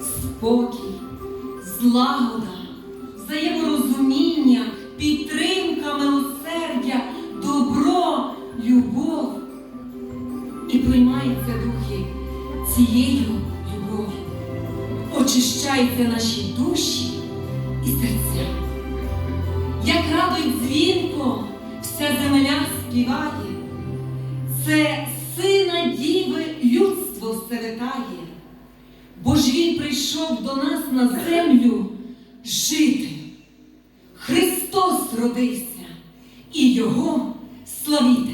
спокій, злагода, взаєморозуміння, підтримка, милосердя, добро, любов. І приймаються духи цією любов'ю, очищаються наші душі і серця. Як радують дзвінко, вся земля співає, це сина діви людство все витає, бо ж Він прийшов до нас на землю жити. Христос родився і Його славіти.